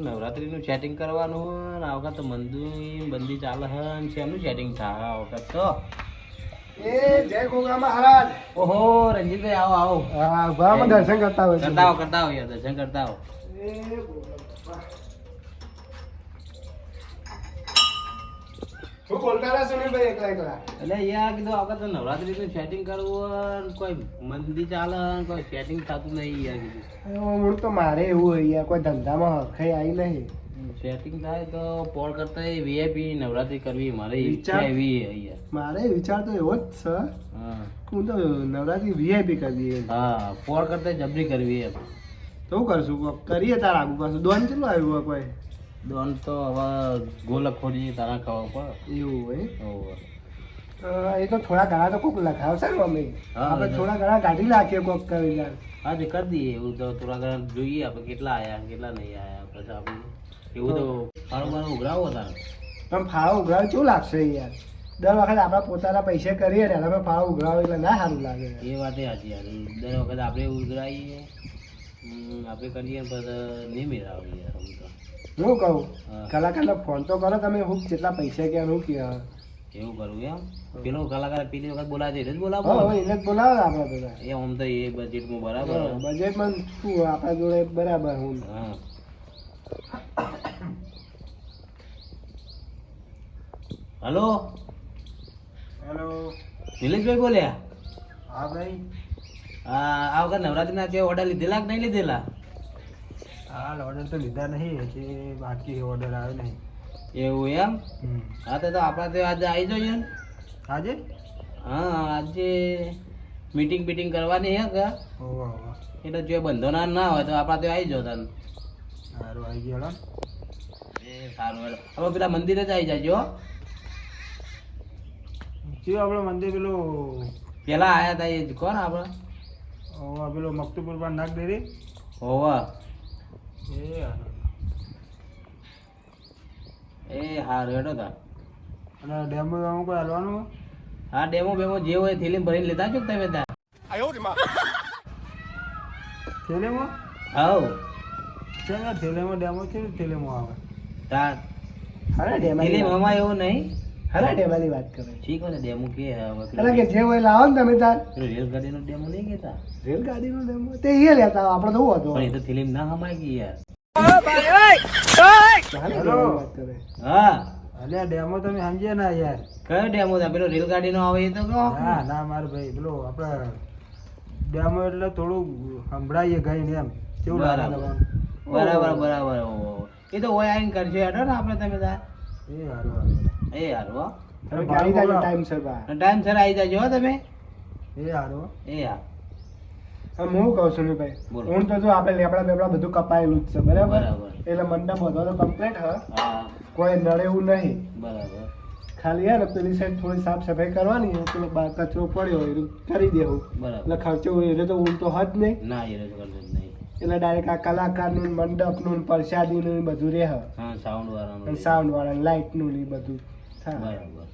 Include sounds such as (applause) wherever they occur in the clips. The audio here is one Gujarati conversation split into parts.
નવરાત્રીનું સેટિંગ કરવાનું હોય ને આ વખત તો મંદિર બંદી ચાલે છે ને શેનું સેટિંગ થાય આ વખત તો? એ જય ગોગા મહારાજ. ઓહો રંજીતભાઈ આવો આવો. હા દર્શન કરતા હોય કરતા આવો કરતા આવો દર્શન કરતા આવો. એ ગોગા બાપા. શું બોલતા રહ્યા સુનિલભાઈ એકલા એકલા? એટલે યાર કીધું આ વખત તો નવરાત્રીનું સેટિંગ કરવું કોઈ મંદી ચાલે કોઈ સેટિંગ થતું નહીં યાર કીધું. મૂળ તો મારે એવું હોય યાર કોઈ ધંધામાં હરખાઈ આવી નહીં. સેટિંગ થાય તો પોળ કરતા વીઆઈપી નવરાત્રી કરવી મારે ઈચ્છા એવી યાર મારે વિચાર તો એવો જ છે. હા. તો નવરાત્રી વીઆઈપી કરવી. હા પોળ કરતા જબરી કરવી તો શું કરશું? કરીએ તાર આગુ પાછું. દોન કેટલું આવ્યું કોઈ? દોન તો હવે ગોલક ખોરી તારા ખાવા એવું હોય? એ તો થોડા ઘણા તો કોક લખાવશે ને મમ્મી. આપણે થોડા ઘણા કાઢી નાખીએ કોક કરી યાર હા તે કરી દઈએ એવું તો થોડા ઘણા જોઈએ આપણે કેટલા આયા કેટલા નહીં આયા પછી આપણે. એવું તો ફાળો મારું ઉઘરાવો તારે. પણ ફાળો ઉઘરાવે કેવું લાગશે યાર? દર વખત આપણા પોતાના પૈસા કરીએ ને એના ફાળો ઉઘરાવે એટલે ના સારું લાગે. એ વાતે સાચી યાર. દર વખત આપણે ઉઘરાવીએ આપણે કરીએ પણ નહીં મેળાવીએ યાર આમ તો. હું કહું? કલાકાર કલાકારને ફોન તો કરો તમે હું કેટલા પૈસા કે શું કે એવું કરવું એમ? પેલો કલાકાર પેલી વખત બોલાવે છે એટલે જ બોલાવો એને જ બોલાવો ને આપણે બધા. એ આમ તો એ બજેટમાં બરાબર બજેટમાં શું આપણા જોડે બરાબર હું. હા. હલો? હેલો. નિલેશભાઈ બોલ્યા? હા ભાઈ. આ આ વખત નવરાત્રીના જે ઓર્ડર લીધેલા કે નહીં લીધેલા? હાલ ઓર્ડર તો લીધા નહીં હજી બાકી ઓર્ડર આવ્યો નહીં. એવું એમ? હા તો આપણા તો આજે આવી જઈએ ને. આજે? હા આજે મીટિંગ બીટિંગ કરવાની હે કે એટલે જો બંધોના ના હોય તો આપણા તો આવી જાવ તને સારું આવી ગયો એ સારું હેલો હવે પેલા મંદિરે જ આવી જાજો. શું આપણે મંદિર પેલું પેલા આયા હતા એ જ કોણ આપણે પેલું મકતુપુર પર નાગ ડેરી હોવા. એ હારું હેડો તા. અને ડેમો વેમો કોઈ હાલવાનું હા ડેમો બેમો જે હોય થેલી ભરીને લેતા છો તમે ત્યાં. થેલેમાં? હાઉ. છે ને થેલેમાં ડેમો છે થેલેમો થેલેમાં આવે? તાર અરે ડેમો મામા એવું નહીં. અરે ડેમાની વાત કરે. ઠીક હોય ને ડેમો કે હવે પેલો કે જે હોય લાવો ને તમે તાર. રેલગાડીનો ડેમો નહીં કહેતા? રેલગાડીનો ડેમો? તે એ લેતા આપણે તો હતો. પણ એ તો થેલી ના હમાય ગઈ યાર. હેલો. વાત કરે. હા. અલ્યા ડેમો તમે સમજ્યા ના યાર. કયો ડેમો તા? પેલો રેલગાડીનો આવે એ તો કહો. ના ના માર ભાઈ પેલો આપણે ડેમો એટલે થોડું સંભળાઈએ ગઈ ને એમ. કેવું લાગે બરાબર. બરાબર બરાબર. એ તો ઓય આવીને કરજો હેડો ને આપણે તમે તાર. એ હારું હારું. એ હારું તમે ગાડી જાજો ટાઈમ સર બા ટાઈમ સર આવી જાજો તમે. એ હારું એ હા હું કહું છું ભાઈ હું તો જો આપણે લેબડા બેબડા બધું કપાયેલું જ છે બરાબર? બરાબર. એટલે મંડપ બધો તો કમ્પ્લીટ હ. કોઈ નડે એવું નહીં. બરાબર. ખાલી હે પેલી સાઈડ થોડી સાફ સફાઈ કરવાની હોય પેલો બહાર કચરો પડ્યો હોય એ કરી દેવું. એટલે ખર્ચો એટલે તો ઊંઘ તો હદ નહીં. ના એ એટલે ડાયરેક્ટ આ કલાકારનું નું મંડપનું નું પ્રસાદીનું નું બધું રહે સાઉન્ડ વાળા સાઉન્ડ વાળા લાઇટનું નું એ બધું. બરાબર.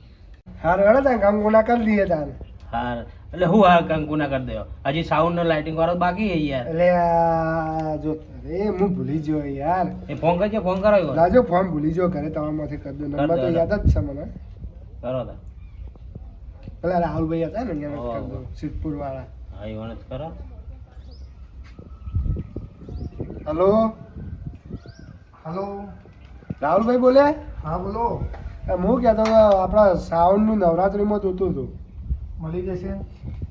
હારું હેડો તાન કામ ગુના કરી દઈએ તાન હાર. એટલે હું હા કંકુ ના કરી દો હજી સાઉન્ડ નો લાઇટિંગ વાળો બાકી છે યાર. એટલે જો અરે હું ભૂલી ગયો યાર. એ ફોન કરજો ફોન કરો ઈ લાજો ફોન ભૂલી ગયો ઘરે તમારામાંથી કરી દો નંબર તો યાદ જ છે મને. કરો તા. પેલા રાહુલભાઈ હતા ને એને. કરી દો સિદ્ધપુર વાળા હા એ વાણ કરો. હલો? હલો? રાહુલભાઈ બોલે? હા બોલો. હું કહેતો હતો આપણા સાઉન્ડનું નવરાત્રિમાં જોતું હતું મળી જશે?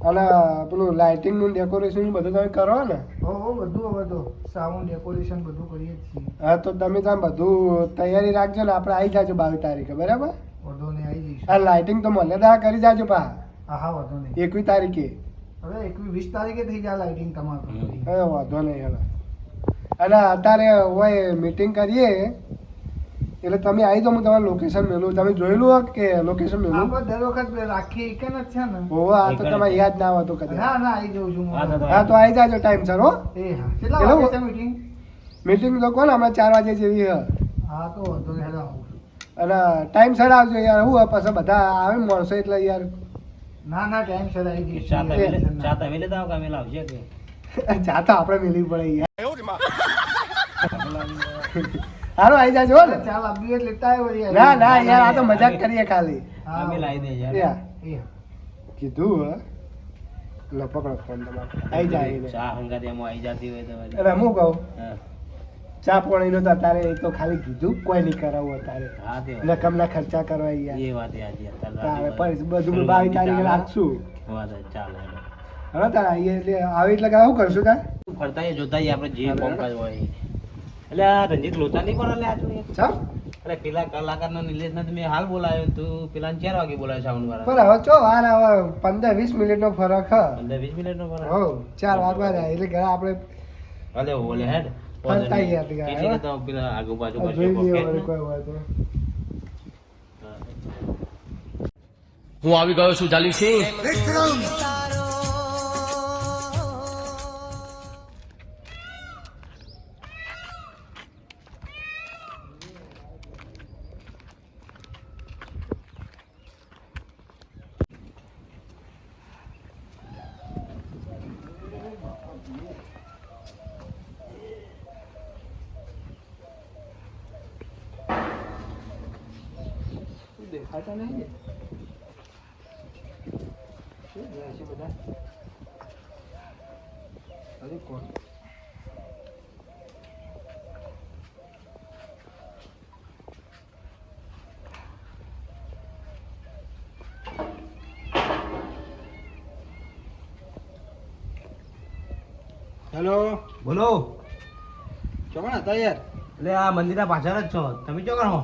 અને પેલું લાઇટિંગનું ડેકોરેશન બધું તમે કરો ને? હો બધું હવે તો સાઉન્ડ ડેકોરેશન બધું કરીએ છીએ. હા તો તમે તમે બધું તૈયારી રાખજો ને આપણે આવી જાજો બાવીસ તારીખે બરાબર? વધુ ને આવી જઈશું. હા લાઇટિંગ તો મને દા કરી જાજો પા. હા હા વધુ નહીં. એકવીસ તારીખે. હવે એકવીસ વીસ તારીખે થઈ જાય લાઇટિંગ તમારું. હવે વાંધો નહીં હવે. અને અત્યારે હોય મીટિંગ કરીએ. એટલે તમે આવી જાઓ હું તમારું લોકેશન મેલું તમે જોયેલું હોય કે લોકેશન મેલું આપણે દર વખત રાખીએ. એક જ છે ને. હોવે આ તો તમારે યાદ ના આવતો કદાચ. ના ના આવી જાઉં છું હા, તો આવી જાજો ટાઈમ સર હો. એ હા. કેટલા વાગે છે મીટિંગ મીટિંગ તો કોણ? હમણાં ચાર વાગે જેવી છે હા તો વાંધો નહીં. અને ટાઈમ સર આવજો યાર. હું પાછા બધા આવે મળશે એટલે યાર. ના ના ટાઈમ સર આવી જઈશું. ચા તમે તમે લેતા આવો કે અમે લાવશે કે? ચા તો આપણે મેળવી પડે યાર. (laughs) હાલો આવી જાજો ને. ચાલ આપી એટલે લેતા વળી. ના ના યાર આ તો મજાક કરીએ ખાલી. હા. અમે લાવી દે યાર. કીધું હે. લો પકડો ફોન તમારો. આવી જાય. ચા હંગાતે એમાં આવી જાતી હોય તમારી. અરે હું કહું? ચા પાણી નો તારે એ તો ખાલી કીધું કોઈ નહીં કરાવવું તારે રકમ ના. ખર્ચા કરવા યાર એ વાત યાર તારે પર બધું બાવી તારીખે રાખશું. વાત ચાલે હવે તારે આવી એટલે આવી એટલે આવું કરશું તાર ફરતા જોતા આપણે જે કોમકાજ હોય. એટલે આ રંજીત લોચા નહીં કરે લે આજુ અરે પેલા કલાકારનો નિલેશને તો મેં હાલ બોલાવ્યો તું પેલા ચાર વાગે બોલાયો સાઉન્ડ વાળા. પણ હવે ચો વાર હવે પંદર વીસ મિનિટનો ફરક હ. પંદર વીસ મિનિટ નો ફરક? હો ચાર વાગવા જાય એટલે ઘરે આપણે ભલે ઓલે હેડ ફરતા ગયા પેલા આગુ ને. કોઈ હું. આવી ગયો છું ચાલી સિંહ દેખાતા નહીં ને. શું જાય છે બધા? અરે કોણ? હેલો બોલો ચોકણ હતા યાર એટલે આ મંદિરના પાછળ જ છો તમે ચો કરો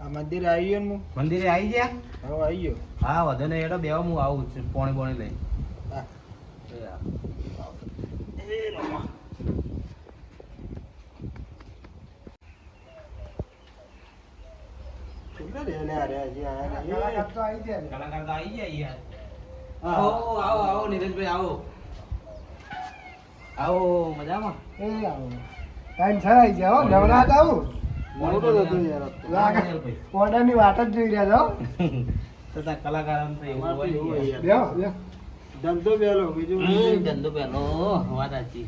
આ મંદિર આવી ગયો ને હું મંદિરે આવી ગયા હવે આવી ગયો હા વધુ નહીં એડો બેવા હું આવું છું પોણી પોણી લઈ હા. એ હા. કેટલા રે લે અરે હજી આયા નહીં. કલાકાર તો આવી જાય ને. કલાકાર તો આવી ગયા યાર હા. આવો આવો આવો નીરજભાઈ આવો આવો મજામાં એ આવો. ટાઈમ છે આવી જાય હો નવરાત આવું મોટો હતો યાર ઓર્ડરની વાત જ જોઈ રહ્યા છો. તથા કલાકારો તો એવું હોય ને. ધંધો પેલો બીજું ધંધો પેલો વાત સાચી.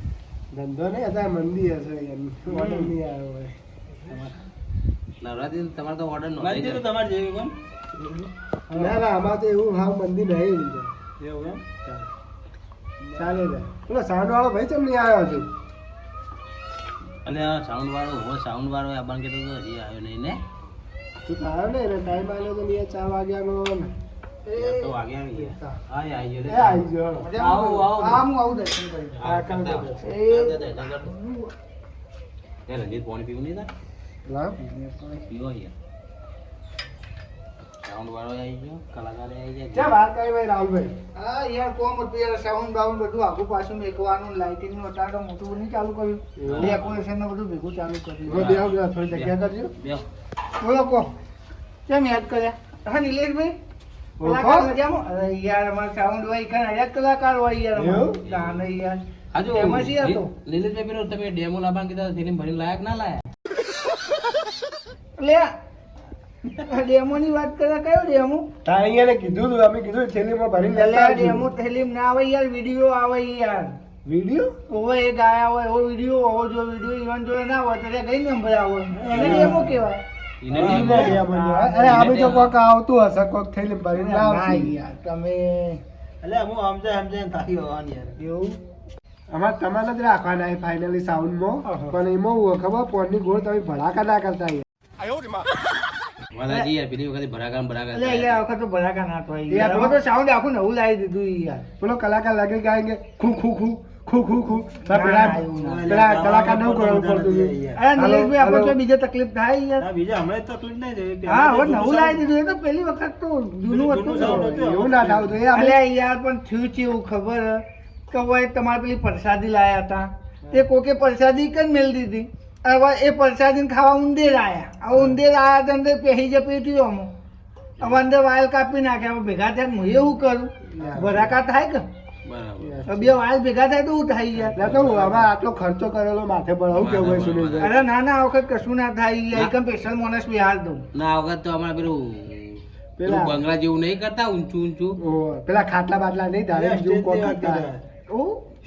ધંધો નહીં અત્યારે મંદી હશે ઓર્ડર નહીં આવ્યો હોય. નવરાત્રી તમારે તો ઓર્ડર નો મંદિર તો તમારે જેવી કોણ? ના ના આમાં તો એવું ભાવ મંદિર નહીં એવું એમ? ચાલે છે પેલો સાઉન્ડ વાળો ભાઈ ચમ નહીં આવ્યો હજુ? અને સાઉન્ડ વાળો હો સાઉન્ડ વાળો આપણને કીધું તો હજી આવ્યો નહીં ને? તું આવ્યો ને એને ટાઈમ આવ્યો તો નહીં ચાર વાગ્યાનો ને. તો વાગ્યા ગયા હા આવી ગયો આવી ગયો. આવો, આવો. હા હું આવું દર્શન કરી. હા, કંદા એ. રંજીત પાણી પીવું નહીં તાર? લાવ. પીવો યાર સાઉન્ડ વાળો આવી ગયો કલાકાર આવી ચા ગયા વાત કરી ભાઈ રાહુલભાઈ હા યાર કોમ હતું યાર સાઉન્ડ બાઉન્ડ બધું આગું પાછું મેકવાનું લાઇટિંગનું અટાડો મોટું નહીં ચાલુ કર્યું ડેકોરેશનનું બધું ભેગું ચાલુ હવે કર્યું બેહો, બેહો, થોડી જગ્યા કરજો બે બોલો કો કેમ યાદ કર્યા હા નિલેશભાઈ કલાકાર મજામાં? અરે યાર અમારે સાઉન્ડ હોય કાંઈ હજાર કલાકાર હોય યાર? ના, યાર હાજો એમાં શી હતો? લીલેશભાઈ પેલો તમે ડેમો લાવવા કીધા ફિલ્મ ભરીને લાયક ના લાયા લે આ ડેમોની વાત કરતા કયો ડેમો? તારે અહીંયા કીધું તું અમે કીધું થેલીમાં ભરી લેતા. ડેમો થેલીમ ના આવે યાર વીડિયો આવે યાર. વીડિયો? ઓવે એ ગાયા હોય એવો વીડિયો ઓવો જો વીડિયો ઈવન જો ના હોય તો ગઈ નંબર આવે? એને ડેમો કહેવાય. એને એને ડેમો. ડેમો. કહેવાય. અરે આ બીજો કોક આવતું હશે કોક થેલી ભરીને ના લાવશે. યાર તમે એટલે હું સમજાય સમજાય થાકી હોવાની યાર. એવું? અમારે તમારે જ રાખવાના ફાઇનલી સાઉન્ડમાં પણ એમાં ખબર ફોનની ગોળ તમે ભડાકા ના કરતા યાર. યાર પેલી વખતે એટલે તો ભડાકા ના થાય. યાર, યાર તો સાઉન્ડ આખું નવું લાવી દીધું યાર. પેલો કલાકાર લાગે ગાયenge ખુ ખુ ખુ ખુ ખુ ખુ. પેલા ના, એવું ના. પેલા કલાકારનું કરવું પડતું અરે નિલેશભાઈ આપણે તો બીજે તકલીફ થાય યાર. બીજા હમણાં તકલીફ નહીં થઈ હા હવે નવું લાવી દીધું. એ તો પેલી વખત તો જૂનું હતું. ને. હતું. એવું ના થાવું અમે અલ્યા યાર પણ થયું છે એવું ખબર. કે હવે તમારે પેલી પ્રસાદી લાયા હતા. તે કોકે પ્રસાદી કઈ મેળ દીધી? હવે એ પરસાદી ખાવા ઉંદેર આવ્યા હવે ઉંદેર આવ્યા તો અંદર પહેરી જ પેટ્યું અમો હવે અંદર વાયલ કાપી નાખ્યા. હવે ભેગા થયા હું એવું કરું. ભરાકા થાય કે? બે વાયલ ભેગા થાય તો થાય યાર. તો હવે આટલો ખર્ચો કરેલો માથે પર આવું કેવું હોય સુનિલ અરે ના ના આ વખત કશું ના થાય એકમ સ્પેશિયલ માણસ બિહાર દઉં. ના વખત તો અમારે પેલું પેલા- પેલું? બંગલા જેવું નહીં કરતા ઊંચું ઊંચું. પેલા ખાટલા બાટલા નહીં ધારે જેવું કોણ કરતા.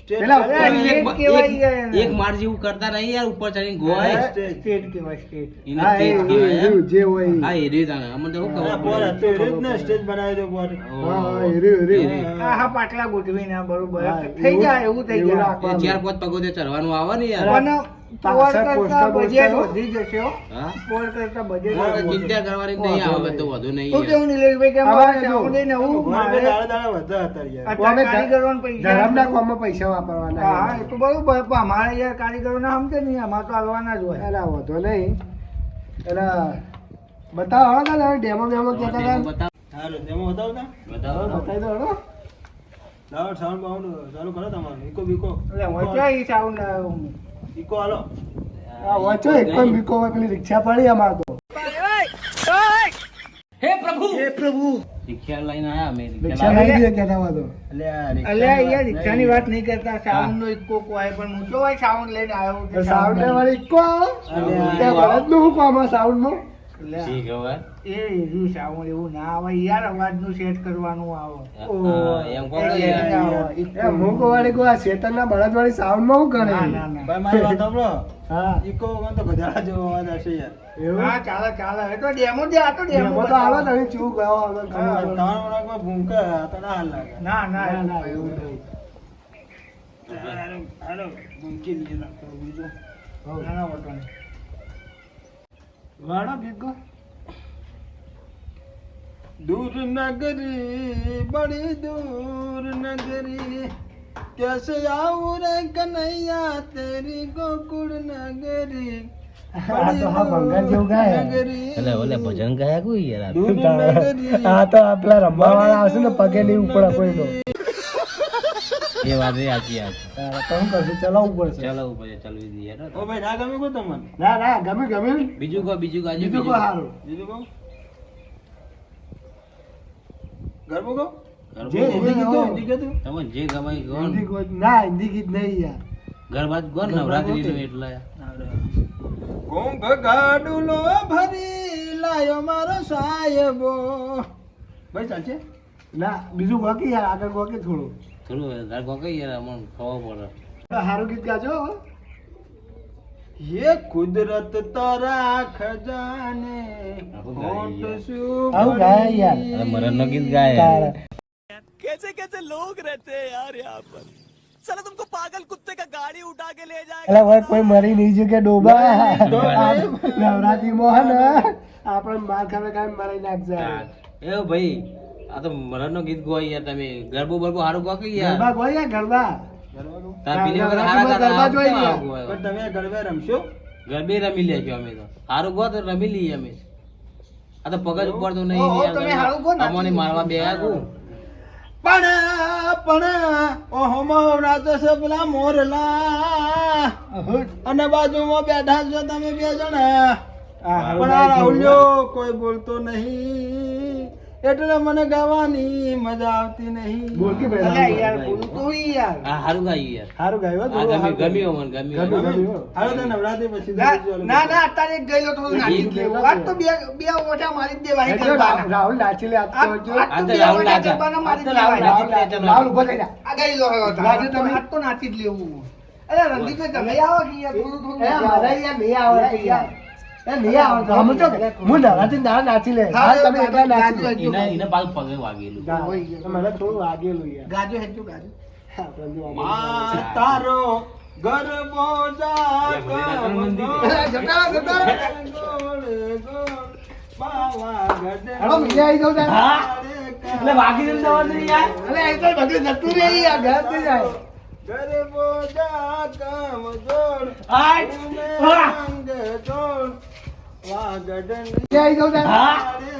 એક- સ્ટેટ માળ જેવું કરતા નહીં યાર ઉપર ચડીને ગોવાય. સ્ટેટ કેવાય સ્ટેટ હા, કહેવાય એ- એમ. જે હોય હા એ રીત આને. અમને તો ખબર રીત ને સ્ટેજ બનાવી દો પોર. હા, હા, એ. એ આ હા પાટલા ગોઠવીને બરોબર. થઈ જાય એવું થઈ ગયું ચાર પાંચ પગોતે ચડવાનું આવે ને યાર. પણ પોર કરતા બજેટ વધી જશે પોર કરતા બજેટ મારે વધી જશે. ચિંતા કરવાની નહીં આવે તો વધુ નહીં. શું કેવું નિલેશભાઈ કે આમાં મારે જો. સાઉન્ડ એને હું ભગવાન મારે દાડા દાડા વધ્યા હતા યાર અમે કારીગરોને પૈસા ધરમના કામમાં પૈસા વાપરવાના હા હા, એ તો બરોબર પણ અમારે યાર કારીગરો સમજે નહીં અમારે તો હાલવાના જ હોય. એના વાંધો નહીં. એના બતાવો ડેમો બેમો કહેતા હતા? ડેમો બતાવો. હારું તેમાં બતાવતા બતાવો. બતાવી દો હેડો. સાઉન્ડ બાઉન્ડ ચાલુ કરો તમારું. ઇકો બીકો. એટલે વચ્ચે એ સાઉન્ડ આવ્યો ઈકો હાલો આ વાંચો એક પણ બીકો હોય પેલી રિક્ષા પડી અમાર તો. રિક્ષા લઈને આયા અમે રિક્ષા લઈ દે કહેતા હોય તો એટલે યાર રિક્ષાની વાત નહીં કરતા સાઉન્ડ નો ઇકો કોઈ પણ ઊંચો હોય સાઉન્ડ લઈને આવ્યો કે સાઉન્ડ ને વાળી ઇકો આવે. અલ્યા. ત્યાં બળદનું શું કામ શી ખબર? એ એનું સાવણ એવું ના આવે યાર અવાજનું સેટ કરવાનું આવે. ના. મૂકો વાળી કોઈ આ શેતરના બળદ વાળી સાઉન્ડમાં શું કરે? ના ના ના. ભાઈ મારી વાત સાંભળો હા. ઈકો વગર તો ગધાડા જેવો અવાજ આવશે યાર. એવું? હા ચાલે ચાલે. એ તો ડેમો દે આ તો ડેમો ડેમો તો આવે તમે ચૂ ગયો આવે હા, ખબર પડે. તમારા વળાંકમાં ભૂંકે તો ના હાલ લાગે. ના ના ના, એવું નહીં. હાલો, હાલો, ભૂંકી બીજું? ના ના વાળો ગીત ગો. दूर नगरी बड़ी दूर नगरी कैसे आऊं रे कन्हैया तेरी गोकुल नगरी આ તો હા ભંગાર જેવું ગાય એટલે ઓલે ભજન ગાયા કોઈ યાર આ? दूर नगरी આ તો આપલા રમવા વાળા આવશે ને પગે નહીં ઉપર કોઈ નો એ વાત એ સાચી વાત. તો હું કરશું ચલાવવું પડશે ચાલો ઉપર છે, ચાલવી દઈએ યાર. ઓ ભાઈ ના ગમે કો તમને ના ના ગમે ગમે બીજું કહો બીજું ગાજો બીજું બીજું કોઈ સારું બીજું કહો ગરબો કહો જે હિન્દી હોય. કીધું હિન્દી કીધું તમને જે ગમે એ હિન્દી કોઈ ના હિન્દી ગીત નહીં યાર. ગરબા જ કહો ને નવરાત્રીનું એટલે. કુંભ ગાડુલો ભરી લાયો મારો સાહેબો. ભાઈ ચાલશે? ના બીજું બાકી યાર આગળ ગોકી થોડું. થોડું કહો યાર અમને ખબર પડે. સારું ગીત ગાજો. ये कुदरत तारा खजाने આવું होठ ગાય शुभ આવું ગાય યાર અરે મરણ નો ગીત ગાય તારા. कैसे कैसे लोग रहते हैं यार यहाँ पर साला तुमको पागल कुत्ते का गाड़ी उठा के ले जाएगा એટલે ભાઈ કોઈ મરી નહીં જો કે ડોબા ડોબા. નવરાત્રી મોહન આપણે માર ખાવે કાંઈ મરાઈ નાખશે એ ભાઈ આ તો મરણ નો ગીત ગો યાર તમે ગરબો બરબો હારું ગો કે યાર ગરબા ગોય યાર ગરબા ગરબા રમી લે અમે તો. સારું ગો તો રમી લઈએ અમે. આ તો પગજ ઉપર તો નહીં અમોને મારવા બે આગું પણ પણ ઓહો મવરા તો છે પેલા મોરલા. અને બાજુમાં બેઠા છો તમે બે જણા. પણ રાહુલ્યો કોઈ બોલતો નહીં. એટલે મને ગાવાની મજા આવતી નહીં. બોલ કે ભાઈ અલ્યા યાર બોલતો હોય યાર. હા હારું ગાયું યાર. હારું ગાયું હા ગમ્યું ગમ્યું મને ગમ્યું ગમ્યું, ગમ્યું. તો નવરાત્રી પછી ના ના અત્યારે એક ગયેલો થોડું નાચી જ લેવું આજ તો બે બે ઓઠા મારી જ દેવાય એટલે રાહુલ નાચી લે આજ તો આજ- જો. આ તો તો રાહુલ નાચા. મારી તો રાહુલ નાચી લે, રાહુલ ઊભો થઈ જા. આ ગયેલો હતો. નાચી તમે. આજ તો નાચી જ લેવું અરે રણજીતભાઈ તમે આવો કે યાર થોડું થોડું એ મારા યાર નહીં આવો યાર. એ નહીં આવડતું. સમજો કે હું નવરાત્રી ના નાચી લે. હા, હાલ તમે એકલા નાચી લે. એને એને પાછું પગે વાગેલું. મને થોડું વાગેલું યાર. ગાજો હેઠું ગાજો. આપણે જો વાગેલું. માં તારો ગરબો. એટલે વાગી યાર. અરે એ તો બધું જતું રહી યાર ઘર જાય. ગરબો જાકમ જોડ. જોડ. વાગડની. તારે